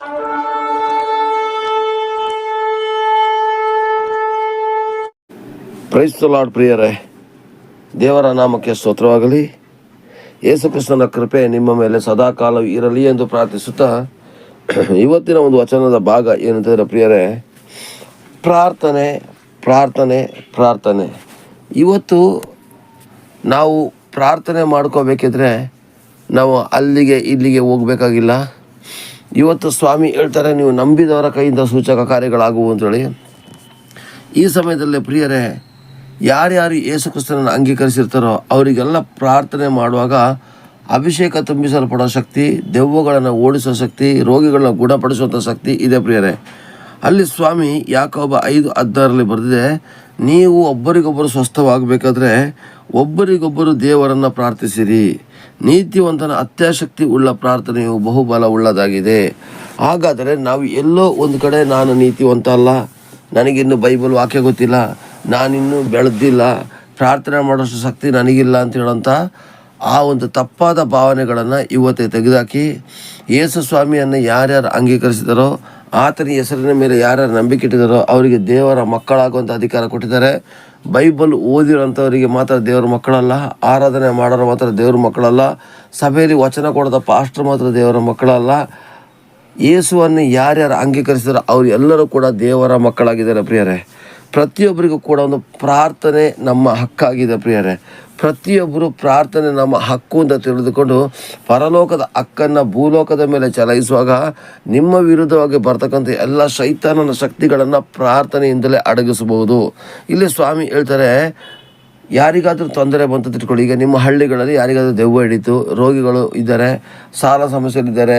Price Lad ಪ್ರಿಯರೇ. ದೇವರ ನಾಮಕ್ಕೆ ಸ್ತೋತ್ರವಾಗಲಿ. ಯೇಸುಕ್ರಿಸ್ತನ ಕೃಪೆ ನಿಮ್ಮ ಮೇಲೆ ಸದಾಕಾಲ ಇರಲಿ ಎಂದು ಪ್ರಾರ್ಥಿಸುತ್ತಾ, ಇವತ್ತಿನ ಒಂದು ವಚನದ ಭಾಗ ಏನಂತಂದರೆ ಪ್ರಿಯರೇ, ಪ್ರಾರ್ಥನೆ ಪ್ರಾರ್ಥನೆ ಪ್ರಾರ್ಥನೆ. ಇವತ್ತು ನಾವು ಪ್ರಾರ್ಥನೆ ಮಾಡ್ಕೋಬೇಕಿದ್ರೆ ನಾವು ಅಲ್ಲಿಗೆ ಇಲ್ಲಿಗೆ ಹೋಗಬೇಕಾಗಿಲ್ಲ. ಇವತ್ತು ಸ್ವಾಮಿ ಹೇಳ್ತಾರೆ, ನೀವು ನಂಬಿದವರ ಕೈಯಿಂದ ಸೂಚಕ ಕಾರ್ಯಗಳಾಗುವು ಅಂತೇಳಿ. ಈ ಸಮಯದಲ್ಲಿ ಪ್ರಿಯರೇ, ಯಾರ್ಯಾರು ಯೇಸು ಕ್ರಿಸ್ತನನ್ನು ಅಂಗೀಕರಿಸಿರ್ತಾರೋ ಅವರಿಗೆಲ್ಲ ಪ್ರಾರ್ಥನೆ ಮಾಡುವಾಗ ಅಭಿಷೇಕ ತುಂಬಿಸಲ್ಪಡೋ ಶಕ್ತಿ, ದೆವ್ವಗಳನ್ನು ಓಡಿಸೋ ಶಕ್ತಿ, ರೋಗಿಗಳನ್ನ ಗುಣಪಡಿಸುವಂಥ ಶಕ್ತಿ ಇದೆ ಪ್ರಿಯರೇ. ಅಲ್ಲಿ ಸ್ವಾಮಿ ಯಾಕೊಬ್ಬ ಐದು ಹದ್ದಾರಲ್ಲಿ ಬರೆದಿದೆ, ನೀವು ಒಬ್ಬರಿಗೊಬ್ಬರು ಸ್ವಸ್ಥವಾಗಬೇಕಾದ್ರೆ ಒಬ್ಬರಿಗೊಬ್ಬರು ದೇವರನ್ನು ಪ್ರಾರ್ಥಿಸಿರಿ. ನೀತಿವಂತನ ಅತ್ಯಾಸಕ್ತಿ ಉಳ್ಳ ಪ್ರಾರ್ಥನೆಯು ಬಹುಬಲ ಉಳ್ಳದಾಗಿದೆ. ಹಾಗಾದರೆ ನಾವು ಎಲ್ಲೋ ಒಂದು ಕಡೆ ನಾನು ನೀತಿವಂತ ಅಲ್ಲ. ನನಗಿನ್ನು ಬೈಬಲ್ ವಾಕ್ಯ ಗೊತ್ತಿಲ್ಲ. ನಾನಿನ್ನೂ ಬೆಳೆದಿಲ್ಲ. ಪ್ರಾರ್ಥನೆ ಮಾಡೋಷ್ಟು ಶಕ್ತಿ ನನಗಿಲ್ಲ ಅಂತ ಹೇಳೋಂಥ ಆ ಒಂದು ತಪ್ಪಾದ ಭಾವನೆಗಳನ್ನು ಇವತ್ತೇ ತೆಗೆದುಹಾಕಿ ಯೇಸು ಸ್ವಾಮಿಯನ್ನು ಯಾರ್ಯಾರು ಅಂಗೀಕರಿಸಿದಾರೋ ಆತನ ಹೆಸರಿನ ಮೇಲೆ ಯಾರ್ಯಾರು ನಂಬಿಕೆ ಇಟ್ಟಿದ್ದಾರೋ ಅವರಿಗೆ ದೇವರ ಮಕ್ಕಳಾಗುವಂಥ ಅಧಿಕಾರ ಕೊಟ್ಟಿದ್ದಾರೆ. ಬೈಬಲ್ ಓದಿರೋಂಥವರಿಗೆ ಮಾತ್ರ ದೇವರ ಮಕ್ಕಳಲ್ಲ, ಆರಾಧನೆ ಮಾಡೋರು ಮಾತ್ರ ದೇವರ ಮಕ್ಕಳಲ್ಲ, ಸಭೆಯಲ್ಲಿ ವಚನ ಕೊಡದ ಪಾಸ್ಟರ್ ಮಾತ್ರ ದೇವರ ಮಕ್ಕಳಲ್ಲ. ಯೇಸುವನ್ನು ಯಾರ್ಯಾರು ಅಂಗೀಕರಿಸಿದಾರೋ ಅವರೆಲ್ಲರೂ ಕೂಡ ದೇವರ ಮಕ್ಕಳಾಗಿದ್ದಾರೆ ಪ್ರಿಯರೇ. ಪ್ರತಿಯೊಬ್ಬರಿಗೂ ಕೂಡ ಒಂದು ಪ್ರಾರ್ಥನೆ ನಮ್ಮ ಹಕ್ಕಾಗಿದೆ ಪ್ರಿಯರೇ. ಪ್ರತಿಯೊಬ್ಬರು ಪ್ರಾರ್ಥನೆ ನಮ್ಮ ಹಕ್ಕು ಅಂತ ತಿಳಿದುಕೊಂಡು ಪರಲೋಕದ ಹಕ್ಕನ್ನು ಭೂಲೋಕದ ಮೇಲೆ ಚಲಾಯಿಸುವಾಗ ನಿಮ್ಮ ವಿರುದ್ಧವಾಗಿ ಬರ್ತಕ್ಕಂಥ ಎಲ್ಲ ಶೈತಾನನ ಶಕ್ತಿಗಳನ್ನು ಪ್ರಾರ್ಥನೆಯಿಂದಲೇ ಅಡಗಿಸಬಹುದು. ಇಲ್ಲಿ ಸ್ವಾಮಿ ಹೇಳ್ತಾರೆ, ಯಾರಿಗಾದರೂ ತೊಂದರೆ ಬಂತು ತಿಳ್ಕೊಳ್ಳಿ. ಈಗ ನಿಮ್ಮ ಹಳ್ಳಿಗಳಲ್ಲಿ ಯಾರಿಗಾದರೂ ದೆವ್ವ ಹಿಡಿತು, ರೋಗಿಗಳು ಇದ್ದಾರೆ, ಸಾಲ ಸಮಸ್ಯೆಗಳಿದ್ದಾರೆ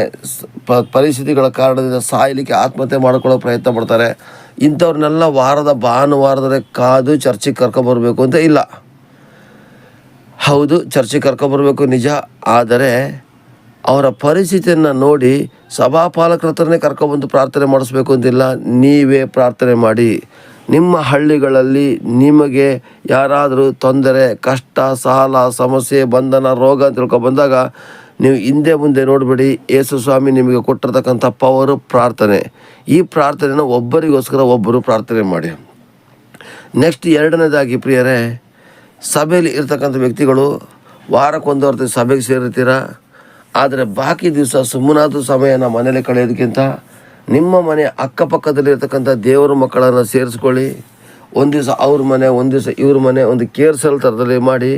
ಪರಿಸ್ಥಿತಿಗಳ ಕಾರಣದಿಂದ ಸಾಯಲಿಕ್ಕೆ ಆತ್ಮಹತ್ಯೆ ಮಾಡ್ಕೊಳ್ಳೋ ಪ್ರಯತ್ನ ಪಡ್ತಾರೆ. ಇಂಥವ್ರನ್ನೆಲ್ಲ ವಾರದ ಭಾನುವಾರದಲ್ಲಿ ಕಾದು ಚರ್ಚಿಗೆ ಕರ್ಕೊಬರ್ಬೇಕು ಅಂತ ಇಲ್ಲ. ಹೌದು, ಚರ್ಚಿಗೆ ಕರ್ಕೊಬರ್ಬೇಕು ನಿಜ. ಆದರೆ ಅವರ ಪರಿಸ್ಥಿತಿಯನ್ನು ನೋಡಿ ಸಭಾಪಾಲಕರ ಹತ್ರನೇ ಕರ್ಕೊಬಂದು ಪ್ರಾರ್ಥನೆ ಮಾಡಿಸ್ಬೇಕು ಅಂತಿಲ್ಲ ನೀವೇ ಪ್ರಾರ್ಥನೆ ಮಾಡಿ. ನಿಮ್ಮ ಹಳ್ಳಿಗಳಲ್ಲಿ ನಿಮಗೆ ಯಾರಾದರೂ ತೊಂದರೆ, ಕಷ್ಟ, ಸಾಲ, ಸಮಸ್ಯೆ, ಬಂಧನ, ರೋಗ ಅಂತ ತಿಳ್ಕೊ ಬಂದಾಗ ನೀವು ಹಿಂದೆ ಮುಂದೆ ನೋಡಬೇಡಿ, ಯೇಸು ಸ್ವಾಮಿ ನಿಮಗೆ ಕೊಟ್ಟಿರ್ತಕ್ಕಂಥ ಪವರು ಪ್ರಾರ್ಥನೆ. ಈ ಪ್ರಾರ್ಥನೆನ ಒಬ್ಬರಿಗೋಸ್ಕರ ಒಬ್ಬರು ಪ್ರಾರ್ಥನೆ ಮಾಡಿ. ನೆಕ್ಸ್ಟ್ ಎರಡನೇದಾಗಿ ಪ್ರಿಯರೇ, ಸಭೆಯಲ್ಲಿ ಇರತಕ್ಕಂಥ ವ್ಯಕ್ತಿಗಳು ವಾರಕ್ಕೊಂದು ಹೊರತು ಸಭೆಗೆ ಸೇರಿರ್ತೀರ? ಆದರೆ ಬಾಕಿ ದಿವಸ ಸುಮ್ಮನಾದ ಸಮಯನ ಮನೇಲಿ ಕಳೆಯೋದಕ್ಕಿಂತ ನಿಮ್ಮ ಮನೆ ಅಕ್ಕಪಕ್ಕದಲ್ಲಿರ್ತಕ್ಕಂಥ ದೇವರ ಮಕ್ಕಳನ್ನು ಸೇರಿಸ್ಕೊಳ್ಳಿ. ಒಂದು ದಿವಸ ಅವ್ರ ಮನೆ, ಒಂದು ದಿವಸ ಇವ್ರ ಮನೆ, ಒಂದು ಕೇರ್ಸಲ್ ಥರದಲ್ಲಿ ಮಾಡಿ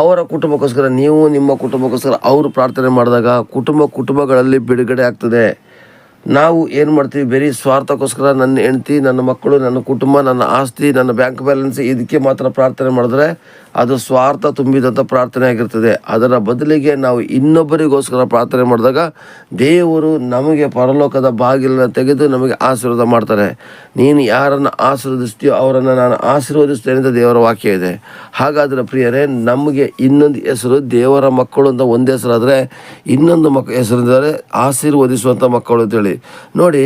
ಅವರ ಕುಟುಂಬಕ್ಕೋಸ್ಕರ ನೀವು ನಿಮ್ಮ ಕುಟುಂಬಕ್ಕೋಸ್ಕರ ಅವರು ಪ್ರಾರ್ಥನೆ ಮಾಡಿದಾಗ ಕುಟುಂಬ ಕುಟುಂಬಗಳಲ್ಲಿ ಬಿಡುಗಡೆ ಆಗ್ತದೆ. ನಾವು ಏನು ಮಾಡ್ತೀವಿ? ಬರೀ ಸ್ವಾರ್ಥಕ್ಕೋಸ್ಕರ ನನ್ನ ಹೆಂಡತಿ, ನನ್ನ ಮಕ್ಕಳು, ನನ್ನ ಕುಟುಂಬ, ನನ್ನ ಆಸ್ತಿ, ನನ್ನ ಬ್ಯಾಂಕ್ ಬ್ಯಾಲೆನ್ಸ್ ಇದಕ್ಕೆ ಮಾತ್ರ ಪ್ರಾರ್ಥನೆ ಮಾಡಿದ್ರೆ ಅದು ಸ್ವಾರ್ಥ ತುಂಬಿದಂಥ ಪ್ರಾರ್ಥನೆ ಆಗಿರ್ತದೆ. ಅದರ ಬದಲಿಗೆ ನಾವು ಇನ್ನೊಬ್ಬರಿಗೋಸ್ಕರ ಪ್ರಾರ್ಥನೆ ಮಾಡಿದಾಗ ದೇವರು ನಮಗೆ ಪರಲೋಕದ ಬಾಗಿಲನ್ನು ತೆಗೆದು ನಮಗೆ ಆಶೀರ್ವಾದ ಮಾಡ್ತಾರೆ. ನೀನು ಯಾರನ್ನು ಆಶೀರ್ವದಿಸ್ತೀಯೋ ಅವರನ್ನು ನಾನು ಆಶೀರ್ವದಿಸ್ತೇನೆ ಅಂತ ದೇವರ ವಾಕ್ಯ ಇದೆ. ಹಾಗಾದರೆ ಪ್ರಿಯರೇ, ನಮಗೆ ಇನ್ನೊಂದು ಹೆಸರು ದೇವರ ಮಕ್ಕಳು ಅಂತ ಒಂದು ಹೆಸರಾದರೆ ಇನ್ನೊಂದು ಮಕ್ಕ ಹೆಸರಿದ್ದಾರೆ ಆಶೀರ್ವದಿಸುವಂಥ ಮಕ್ಕಳು ಅಂತೇಳಿ. ನೋಡಿ,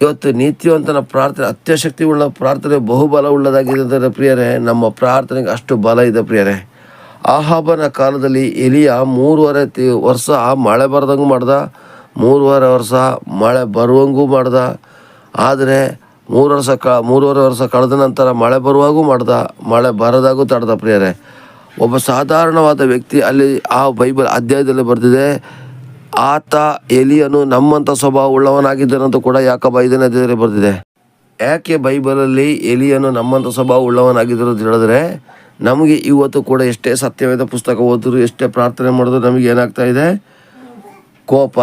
ಇವತ್ತು ನೀತಿವಂತನ ಪ್ರಾರ್ಥನೆ ಅತ್ಯಶಕ್ತಿ ಉಳ್ಳ ಪ್ರಾರ್ಥನೆ ಬಹುಬಲ ಉಳ್ಳದಾಗಿದೆ ಅಂದರೆ ಪ್ರಿಯರೇ. ನಮ್ಮ ಪ್ರಾರ್ಥನೆಗೆ ಅಷ್ಟು ಬಲ ಇದೆ ಪ್ರಿಯರೇ. ಆಹಾಬನ ಕಾಲದಲ್ಲಿ ಎಲಿಯ ಮೂರುವರೆ ತಿ ವರ್ಷ ಮಳೆ ಬರ್ದಂಗೆ ಮಾಡ್ದ, ಮೂರುವರೆ ವರ್ಷ ಮಳೆ ಬರುವಂಗೂ ಮಾಡ್ದ, ಆದರೆ ಮೂರು ವರ್ಷ ಕ, ಮೂರುವರೆ ವರ್ಷ ಕಳೆದ ನಂತರ ಮಳೆ ಬರುವಾಗೂ ಮಾಡ್ದ, ಮಳೆ ಬರದಾಗೂ ತಡ್ದ ಪ್ರಿಯರೇ. ಒಬ್ಬ ಸಾಧಾರಣವಾದ ವ್ಯಕ್ತಿ ಅಲ್ಲಿ ಆ ಬೈಬಲ್ ಅಧ್ಯಾಯದಲ್ಲಿ ಬರೆದಿದೆ ಆತ ಎಲಿಯನು ನಮ್ಮಂಥ ಸ್ವಭಾವ ಉಳ್ಳವನಾಗಿದ್ದನಂತ ಕೂಡ ಯಾಕಬ್ಬ ಐದನೇ ಬರೆದಿದೆ ಯಾಕೆ ಬೈಬಲಲ್ಲಿ ಎಲಿಯನು ನಮ್ಮಂಥ ಸ್ವಭಾವ ಉಳ್ಳವನಾಗಿದ್ದರು ಅಂತ ಹೇಳಿದ್ರೆ, ನಮಗೆ ಇವತ್ತು ಕೂಡ ಎಷ್ಟೇ ಸತ್ಯವೇದ ಪುಸ್ತಕ ಓದಿದ್ರು, ಎಷ್ಟೇ ಪ್ರಾರ್ಥನೆ ಮಾಡಿದ್ರು ನಮಗೆ ಏನಾಗ್ತಾ ಇದೆ? ಕೋಪ,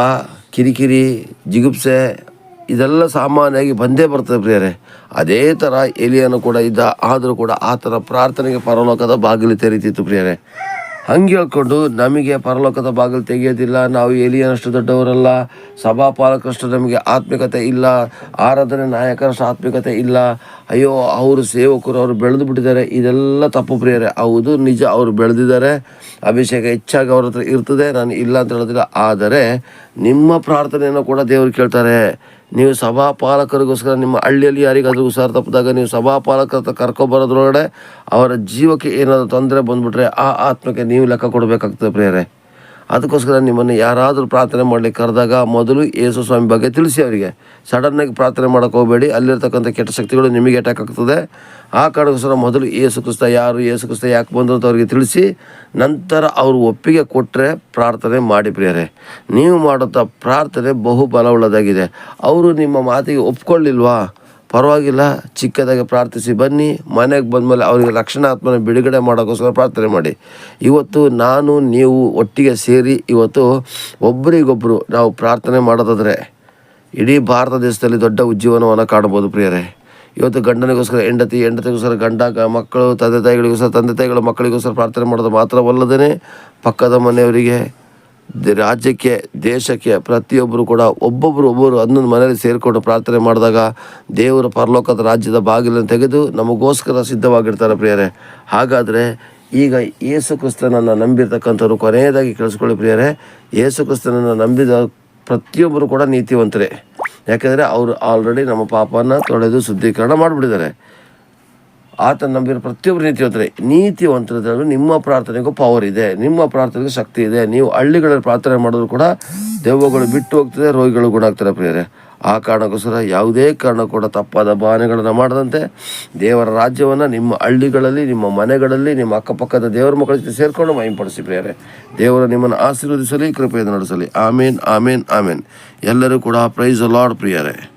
ಕಿರಿಕಿರಿ, ಜಿಗುಪ್ಸೆ, ಇದೆಲ್ಲ ಸಾಮಾನ್ಯವಾಗಿ ಬಂದೇ ಬರ್ತದೆ ಪ್ರಿಯರೇ. ಅದೇ ಥರ ಎಲಿಯನು ಕೂಡ ಇದ್ದ, ಆದರೂ ಕೂಡ ಆತನ ಪ್ರಾರ್ಥನೆಗೆ ಪರಲೋಕದ ಬಾಗಿಲು ತೆರೀತಿತ್ತು ಪ್ರಿಯರೇ. ಹಂಗೆ ಹೇಳ್ಕೊಂಡು ನಮಗೆ ಪರಲೋಕದ ಬಾಗಿಲು ತೆಗೆಯೋದಿಲ್ಲ, ನಾವು ಎಲಿಯನಷ್ಟು ದೊಡ್ಡವರಲ್ಲ, ಸಭಾಪಾಲಕರಷ್ಟು ನಮಗೆ ಆತ್ಮಿಕತೆ ಇಲ್ಲ, ಆರಾಧನೆ ನಾಯಕರಷ್ಟು ಆತ್ಮಿಕತೆ ಇಲ್ಲ. ಅಯ್ಯೋ, ಅವರು ಸೇವಕರು, ಅವರು ಬೆಳೆದು ಬಿಟ್ಟಿದ್ದಾರೆ. ಇದೆಲ್ಲ ತಪ್ಪು ಪ್ರಿಯರೇ. ಹೌದು, ನಿಜ, ಅವರು ಬೆಳೆದಿದ್ದಾರೆ. ಅಭಿಷೇಕ ಹೆಚ್ಚಾಗಿ ಅವ್ರ ಹತ್ರ ಇರ್ತದೆ. ನಾನು ಇಲ್ಲ ಅಂತ ಹೇಳೋದಿಲ್ಲ. ಆದರೆ ನಿಮ್ಮ ಪ್ರಾರ್ಥನೆಯನ್ನು ಕೂಡ ದೇವರು ಕೇಳ್ತಾರೆ. ನೀವು ಸಭಾಪಾಲಕರಿಗೋಸ್ಕರ ನಿಮ್ಮ ಹಳ್ಳಿಯಲ್ಲಿ ಯಾರಿಗಾದರೂ ಹುಷಾರು ತಪ್ಪಿದಾಗ ನೀವು ಸಭಾಪಾಲಕರ ಹತ್ರ ಕರ್ಕೊಬರೋದ್ರೊಳಗಡೆ ಅವರ ಜೀವಕ್ಕೆ ಏನಾದರೂ ತೊಂದರೆ ಬಂದುಬಿಟ್ರೆ ಆ ಆತ್ಮಕ್ಕೆ ನೀವು ಲೆಕ್ಕ ಕೊಡಬೇಕಾಗ್ತದೆ ಪ್ರಿಯರೇ. ಅದಕ್ಕೋಸ್ಕರ ನಿಮ್ಮನ್ನು ಯಾರಾದರೂ ಪ್ರಾರ್ಥನೆ ಮಾಡಲಿಕ್ಕೆ ಕರೆದಾಗ ಮೊದಲು ಯೇಸು ಸ್ವಾಮಿ ಬಗ್ಗೆ ತಿಳಿಸಿ ಅವರಿಗೆ. ಸಡನ್ನಾಗಿ ಪ್ರಾರ್ಥನೆ ಮಾಡೋಕ್ಕೆ ಹೋಗಬೇಡಿ. ಅಲ್ಲಿರ್ತಕ್ಕಂಥ ಕೆಟ್ಟ ಶಕ್ತಿಗಳು ನಿಮಗೆ ಅಟ್ಯಾಕ್ ಆಗ್ತದೆ. ಆ ಕಾರಣಕ್ಕೋಸ್ಕರ ಮೊದಲು ಯೇಸು ಕ್ರಿಸ್ತ ಯಾರು ಏಸು ಕ್ರಿಸ್ತ ಯಾಕೆ ಬಂದರು ಅಂತ ಅವರಿಗೆ ತಿಳಿಸಿ, ನಂತರ ಅವರು ಒಪ್ಪಿಗೆ ಕೊಟ್ಟರೆ ಪ್ರಾರ್ಥನೆ ಮಾಡಿ ಪ್ರಿಯರೇ. ನೀವು ಮಾಡುತ್ತಾ ಪ್ರಾರ್ಥನೆ ಬಹು ಬಲವುಳ್ಳದಾಗಿದೆ ಅವರು ನಿಮ್ಮ ಮಾತಿಗೆ ಒಪ್ಕೊಳ್ಳಿಲ್ವಾ? ಪರವಾಗಿಲ್ಲ, ಚಿಕ್ಕದಾಗಿ ಪ್ರಾರ್ಥಿಸಿ, ಬನ್ನಿ, ಮನೆಗೆ ಬಂದಮೇಲೆ ಅವರಿಗೆ ರಕ್ಷಣಾತ್ಮನ ಬಿಡುಗಡೆ ಮಾಡೋಕ್ಕೋಸ್ಕರ ಪ್ರಾರ್ಥನೆ ಮಾಡಿ. ಇವತ್ತು ನಾನು, ನೀವು ಒಟ್ಟಿಗೆ ಸೇರಿ ಇವತ್ತು ಒಬ್ಬರಿಗೊಬ್ಬರು ನಾವು ಪ್ರಾರ್ಥನೆ ಮಾಡೋದಾದರೆ ಇಡೀ ಭಾರತ ದೇಶದಲ್ಲಿ ದೊಡ್ಡ ಉಜ್ಜೀವನವನ್ನು ಕಾಣ್ಬೋದು ಪ್ರಿಯರೇ. ಇವತ್ತು ಗಂಡನಿಗೋಸ್ಕರ, ಹೆಂಡತಿ, ಹೆಂಡತಿಗೋಸ್ಕರ, ಗಂಡ ಮಕ್ಕಳು, ತಂದೆ ತಾಯಿಗಳಿಗೋಸ್ಕರ, ತಂದೆ ತಾಯಿಗಳು ಮಕ್ಕಳಿಗೋಸ್ಕರ ಪ್ರಾರ್ಥನೆ ಮಾಡೋದು ಮಾತ್ರವಲ್ಲದೇ ಪಕ್ಕದ ಮನೆಯವರಿಗೆ ರಾಜ್ಯಕ್ಕೆ, ದೇಶಕ್ಕೆ ಪ್ರತಿಯೊಬ್ಬರು ಕೂಡ ಒಬ್ಬೊಬ್ಬರು ಒಬ್ಬರು ಹನ್ನೊಂದು ಮನೆಯಲ್ಲಿ ಸೇರಿಕೊಂಡು ಪ್ರಾರ್ಥನೆ ಮಾಡಿದಾಗ ದೇವರ ಪರಲೋಕದ ರಾಜ್ಯದ ಬಾಗಿಲನ್ನು ತೆಗೆದು ನಮಗೋಸ್ಕರ ಸಿದ್ಧವಾಗಿರ್ತಾರೆ ಪ್ರಿಯರೇ. ಹಾಗಾದರೆ ಈಗ ಯೇಸು ಕ್ರಿಸ್ತನನ್ನು ನಂಬಿರ್ತಕ್ಕಂಥವ್ರು ಕೊನೆಯದಾಗಿ ಕೇಳಿಸ್ಕೊಳ್ಳಿ ಪ್ರಿಯರೇ. ಯೇಸು ಕ್ರಿಸ್ತನನ್ನು ನಂಬಿದ ಪ್ರತಿಯೊಬ್ಬರು ಕೂಡ ನೀತಿವಂತರೇ. ಯಾಕೆಂದರೆ ಅವರು ಆಲ್ರೆಡಿ ನಮ್ಮ ಪಾಪನ ತೊಳೆದು ಶುದ್ಧೀಕರಣ ಮಾಡಿಬಿಟ್ಟಿದ್ದಾರೆ. ಆತನ ನಂಬಿರೋ ಪ್ರತಿಯೊಬ್ಬರು ನೀತಿವಂತರೇ ನೀತಿವಂತರದಲ್ಲೂ ನಿಮ್ಮ ಪ್ರಾರ್ಥನೆಗೂ ಪವರ್ ಇದೆ. ನಿಮ್ಮ ಪ್ರಾರ್ಥನೆಗೂ ಶಕ್ತಿ ಇದೆ. ನೀವು ಹಳ್ಳಿಗಳಲ್ಲಿ ಪ್ರಾರ್ಥನೆ ಮಾಡಿದ್ರು ಕೂಡ ದೆವ್ವಗಳು ಬಿಟ್ಟು ಹೋಗ್ತದೆ, ರೋಗಿಗಳು ಗುಣ ಆಗ್ತಾರೆ ಪ್ರಿಯರೇ. ಆ ಕಾರಣಕ್ಕೋಸ್ಕರ ಯಾವುದೇ ಕಾರಣ ಕೂಡ ತಪ್ಪಾದ ಭಾವನೆಗಳನ್ನು ಮಾಡದಂತೆ ದೇವರ ರಾಜ್ಯವನ್ನು ನಿಮ್ಮ ಹಳ್ಳಿಗಳಲ್ಲಿ, ನಿಮ್ಮ ಮನೆಗಳಲ್ಲಿ, ನಿಮ್ಮ ಅಕ್ಕಪಕ್ಕದ ದೇವರ ಮಕ್ಕಳ ಜೊತೆ ಸೇರಿಕೊಂಡು ಮಹಿಂಪಡಿಸಿ ಪ್ರಿಯರೇ. ದೇವರು ನಿಮ್ಮನ್ನು ಆಶೀರ್ವದಿಸಲಿ ಕೃಪೆಯನ್ನು ನಡೆಸಲಿ. ಆಮೇನ್ ಆಮೇನ್ ಆಮೇನ್. ಎಲ್ಲರೂ ಕೂಡ ಪ್ರೈಸ್ ಲಾರ್ಡ್ ಪ್ರಿಯರೇ.